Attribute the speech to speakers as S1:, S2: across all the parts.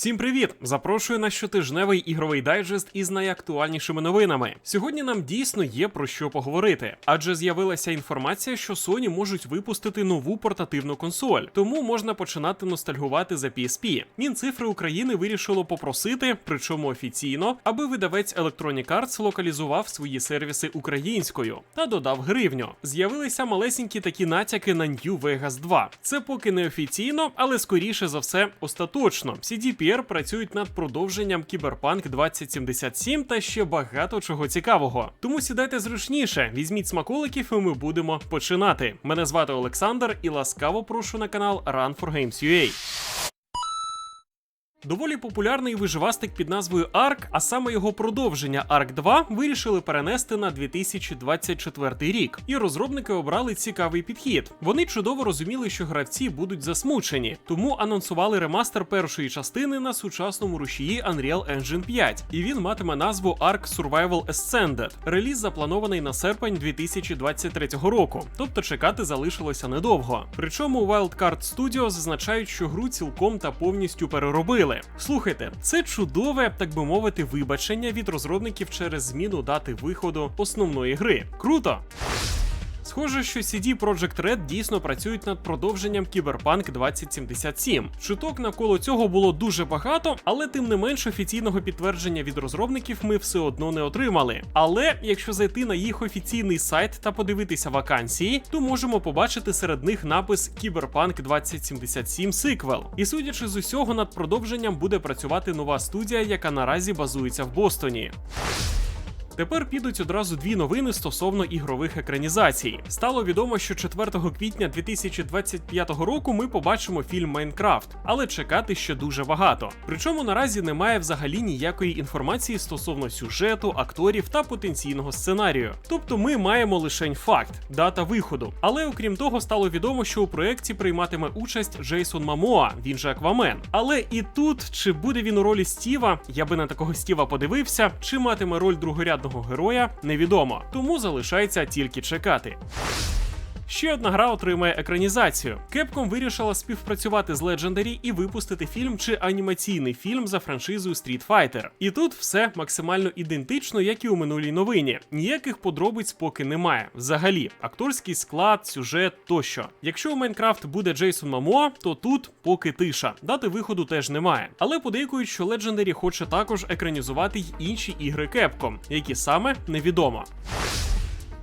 S1: Всім привіт! Запрошую на щотижневий ігровий дайджест із найактуальнішими новинами. Сьогодні нам дійсно є про що поговорити, адже з'явилася інформація, що Sony можуть випустити нову портативну консоль, тому можна починати ностальгувати за PSP. Мінцифри України вирішило попросити, причому офіційно, аби видавець Electronic Arts локалізував свої сервіси українською та додав гривню. З'явилися малесенькі такі натяки на New Vegas 2. Це поки не офіційно, але скоріше за все остаточно. CDPR працюють над продовженням Cyberpunk 2077 та ще багато чого цікавого. Тому сідайте зручніше, візьміть смаколиків, і ми будемо починати. Мене звати Олександр і ласкаво прошу на канал Run for Games UA. Доволі популярний виживастик під назвою Ark, а саме його продовження Ark 2 вирішили перенести на 2024 рік. І розробники обрали цікавий підхід. Вони чудово розуміли, що гравці будуть засмучені, тому анонсували ремастер першої частини на сучасному рушії Unreal Engine 5, і він матиме назву Ark Survival Ascended. Реліз запланований на серпень 2023 року, тобто чекати залишилося недовго. Причому Wildcard Studios зазначають, що гру цілком та повністю переробили. Слухайте, це чудове, так би мовити, вибачення від розробників через зміну дати виходу основної гри. Круто! Схоже, що CD Projekt Red дійсно працюють над продовженням Cyberpunk 2077. Чуток навколо цього було дуже багато, але тим не менш офіційного підтвердження від розробників ми все одно не отримали. Але якщо зайти на їх офіційний сайт та подивитися вакансії, то можемо побачити серед них напис Cyberpunk 2077 Sequel. І судячи з усього, над продовженням буде працювати нова студія, яка наразі базується в Бостоні. Тепер підуть одразу дві новини стосовно ігрових екранізацій. Стало відомо, що 4 квітня 2025 року ми побачимо фільм Майнкрафт, але чекати ще дуже багато. Причому наразі немає взагалі ніякої інформації стосовно сюжету, акторів та потенційного сценарію. Тобто ми маємо лише факт, дата виходу. Але окрім того, стало відомо, що у проєкті прийматиме участь Джейсон Мамоа, він же Аквамен. Але і тут, чи буде він у ролі Стіва, я би на такого Стіва подивився, чи матиме роль другорядного героя, невідомо. Тому залишається тільки чекати. Ще одна гра отримає екранізацію. Capcom вирішила співпрацювати з Legendary і випустити фільм чи анімаційний фільм за франшизою Street Fighter. І тут все максимально ідентично, як і у минулій новині. Ніяких подробиць поки немає. Взагалі, акторський склад, сюжет тощо. Якщо у Майнкрафт буде Джейсон Мамоа, то тут поки тиша. Дати виходу теж немає. Але подейкують, що Legendary хоче також екранізувати й інші ігри Capcom, які саме невідомо.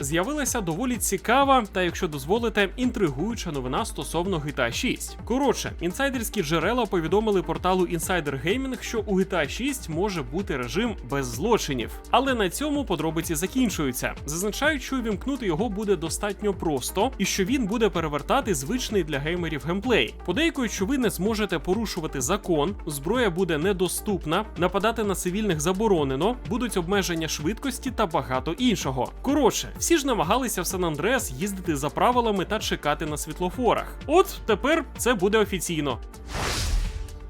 S1: З'явилася доволі цікава та, якщо дозволите, інтригуюча новина стосовно GTA 6. Коротше, інсайдерські джерела повідомили порталу Insider Gaming, що у GTA 6 може бути режим без злочинів. Але на цьому подробиці закінчуються. Зазначають, що вімкнути його буде достатньо просто, і що він буде перевертати звичний для геймерів геймплей. Подейкують, що ви не зможете порушувати закон, зброя буде недоступна, нападати на цивільних заборонено, будуть обмеження швидкості та багато іншого. Коротше, всі ж намагалися в Сан Андреас їздити за правилами та чекати на світлофорах. От тепер це буде офіційно.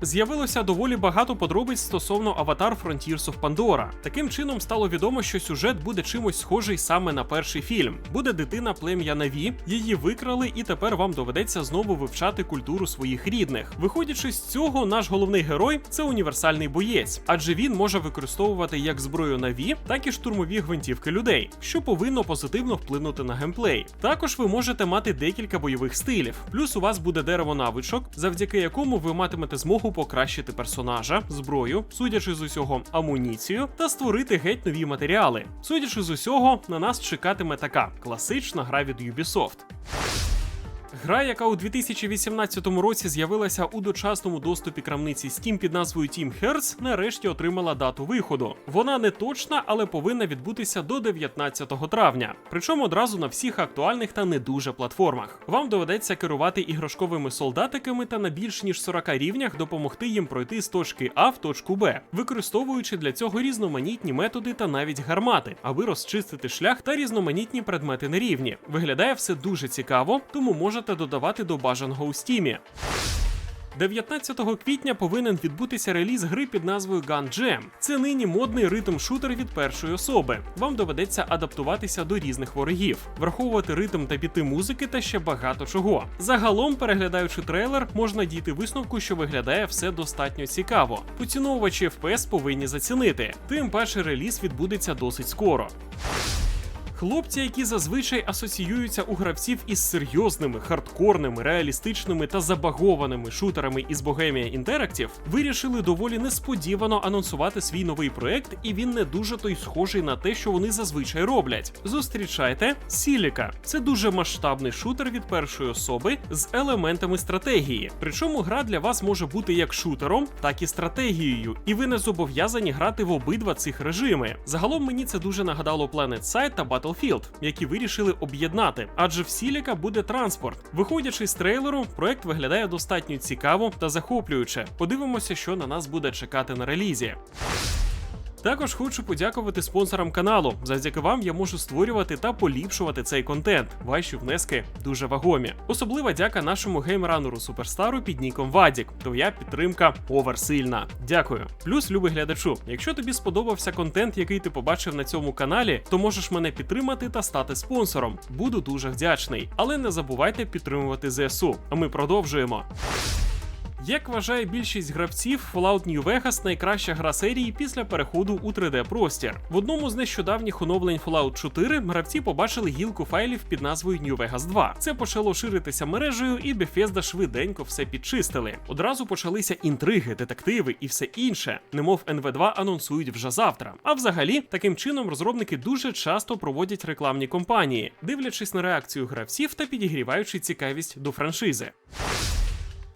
S1: З'явилося доволі багато подробиць стосовно Аватар Frontiers of Pandora. Таким чином стало відомо, що сюжет буде чимось схожий саме на перший фільм. Буде дитина плем'я Наві, її викрали, і тепер вам доведеться знову вивчати культуру своїх рідних. Виходячи з цього, наш головний герой це універсальний боєць, адже він може використовувати як зброю Наві, так і штурмові гвинтівки людей, що повинно позитивно вплинути на геймплей. Також ви можете мати декілька бойових стилів. Плюс у вас буде дерево навичок, завдяки якому ви матимете змогу покращити персонажа, зброю, судячи з усього, амуніцію та створити геть нові матеріали. Судячи з усього, на нас чекатиме така класична гра від Ubisoft. Гра, яка у 2018 році з'явилася у дочасному доступі крамниці Steam під назвою Team Hearts, нарешті отримала дату виходу. Вона не точна, але повинна відбутися до 19 травня. Причому одразу на всіх актуальних та не дуже платформах. Вам доведеться керувати іграшковими солдатиками та на більш ніж 40 рівнях допомогти їм пройти з точки А в точку Б, використовуючи для цього різноманітні методи та навіть гармати, аби розчистити шлях та різноманітні предмети на рівні. Виглядає все дуже цікаво, тому можете додавати до бажаного у стімі. 19 квітня повинен відбутися реліз гри під назвою Gun Jam. Це нині модний ритм-шутер від першої особи. Вам доведеться адаптуватися до різних ворогів, враховувати ритм та біти музики та ще багато чого. Загалом, переглядаючи трейлер, можна дійти висновку, що виглядає все достатньо цікаво. Поціновувачі FPS повинні зацінити. Тим паче реліз відбудеться досить скоро. Хлопці, які зазвичай асоціюються у гравців із серйозними, хардкорними, реалістичними та забагованими шутерами із Bohemia Interactive, вирішили доволі несподівано анонсувати свій новий проект, і він не дуже той схожий на те, що вони зазвичай роблять. Зустрічайте Сіліка. Це дуже масштабний шутер від першої особи з елементами стратегії. Причому гра для вас може бути як шутером, так і стратегією, і ви не зобов'язані грати в обидва цих режими. Загалом мені це дуже нагадало Planet Side та Battlefield, які вирішили об'єднати, адже в Сіліка буде транспорт. Виходячи з трейлеру, проект виглядає достатньо цікаво та захоплююче. Подивимося, що на нас буде чекати на релізі. Також хочу подякувати спонсорам каналу. Завдяки вам я можу створювати та поліпшувати цей контент. Ваші внески дуже вагомі. Особлива дяка нашому геймранеру суперстару під ніком Вадік. Твоя підтримка оверсильна. Дякую. Плюс, любий глядачу, якщо тобі сподобався контент, який ти побачив на цьому каналі, то можеш мене підтримати та стати спонсором. Буду дуже вдячний. Але не забувайте підтримувати ЗСУ. А ми продовжуємо. Як вважає більшість гравців, Fallout New Vegas найкраща гра серії після переходу у 3D-простір. В одному з нещодавніх оновлень Fallout 4 гравці побачили гілку файлів під назвою New Vegas 2. Це почало ширитися мережею, і Bethesda швиденько все підчистили. Одразу почалися інтриги, детективи і все інше. Немов NV2 анонсують вже завтра. А взагалі, таким чином розробники дуже часто проводять рекламні кампанії, дивлячись на реакцію гравців та підігріваючи цікавість до франшизи.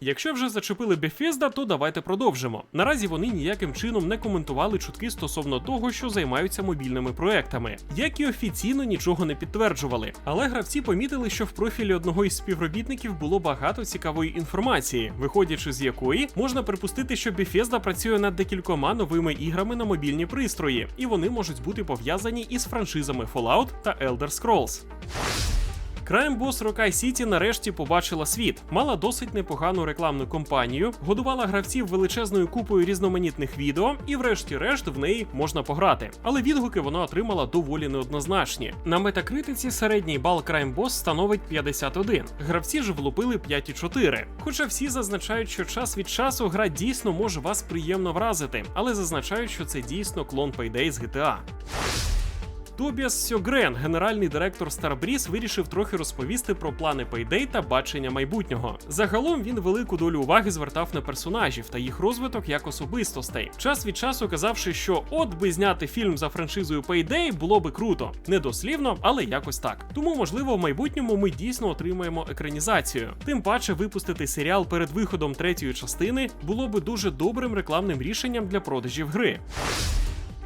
S1: Якщо вже зачепили Bethesda, то давайте продовжимо. Наразі вони ніяким чином не коментували чутки стосовно того, що займаються мобільними проектами, як і офіційно нічого не підтверджували. Але гравці помітили, що в профілі одного із співробітників було багато цікавої інформації, виходячи з якої можна припустити, що Bethesda працює над декількома новими іграми на мобільні пристрої, і вони можуть бути пов'язані із франшизами Fallout та Elder Scrolls. Boss Rockай City нарешті побачила світ, мала досить непогану рекламну кампанію, годувала гравців величезною купою різноманітних відео, і, врешті-решт, в неї можна пограти. Але відгуки вона отримала доволі неоднозначні. На метакритиці середній бал Boss становить 51. Гравці ж влупили 5,4. Хоча всі зазначають, що час від часу гра дійсно може вас приємно вразити, але зазначають, що це дійсно клон Payday з GTA. Тобіас Сьогрен, генеральний директор Starbreeze, вирішив трохи розповісти про плани Payday та бачення майбутнього. Загалом він велику долю уваги звертав на персонажів та їх розвиток як особистостей. Час від часу казавши, що от би зняти фільм за франшизою Payday було би круто, не дослівно, але якось так. Тому, можливо, в майбутньому ми дійсно отримаємо екранізацію. Тим паче, випустити серіал перед виходом третьої частини було би дуже добрим рекламним рішенням для продажів гри.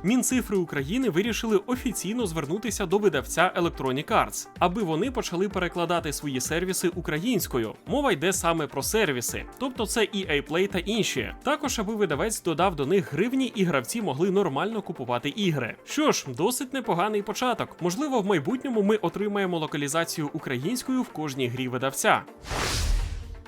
S1: Мінцифри України вирішили офіційно звернутися до видавця Electronic Arts, аби вони почали перекладати свої сервіси українською. Мова йде саме про сервіси, тобто це EA Play та інші. Також аби видавець додав до них гривні і гравці могли нормально купувати ігри. Що ж, досить непоганий початок. Можливо, в майбутньому ми отримаємо локалізацію українською в кожній грі видавця.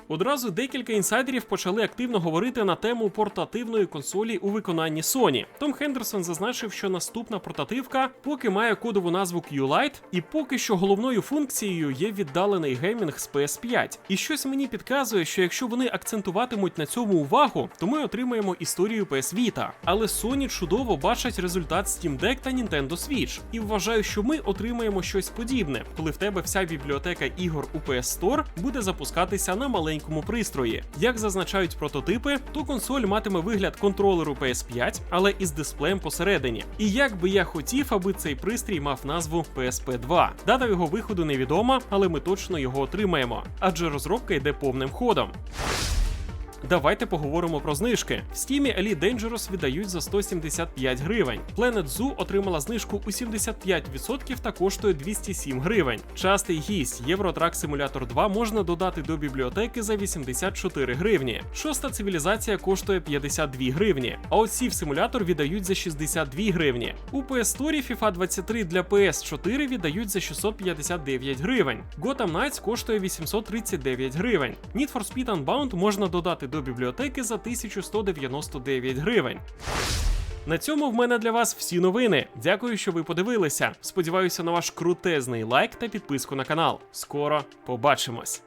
S1: Одразу декілька інсайдерів почали активно говорити на тему портативної консолі у виконанні Sony. Том Хендерсон зазначив, що наступна портативка поки має кодову назву Q-Lite, і поки що головною функцією є віддалений геймінг з PS5. І щось мені підказує, що якщо вони акцентуватимуть на цьому увагу, то ми отримаємо історію PS Vita. Але Sony чудово бачать результат Steam Deck та Nintendo Switch. І вважаю, що ми отримаємо щось подібне, коли в тебе вся бібліотека ігор у PS Store буде запускатися на маленькому маленькому пристрої. Як зазначають прототипи, то консоль матиме вигляд контролеру PS5, але із дисплеєм посередині. І як би я хотів, аби цей пристрій мав назву PSP 2. Дата його виходу невідома, але ми точно його отримаємо, адже розробка йде повним ходом. Давайте поговоримо про знижки. В Steam Elite Dangerous віддають за 175 гривень. Planet Zoo отримала знижку у 75% та коштує 207 гривень. Частий гість Євротрак Simulator 2 можна додати до бібліотеки за 84 гривні. Шоста цивілізація коштує 52 гривні. А от Сів симулятор віддають за 62 гривні. У PS Store FIFA 23 для PS4 віддають за 659 гривень. Gotham Knights коштує 839 гривень. Need for Speed Unbound можна додати потрапити до бібліотеки за 1199 гривень. На цьому в мене для вас всі новини. Дякую, що ви подивилися. Сподіваюся на ваш крутезний лайк та підписку на канал. Скоро побачимось.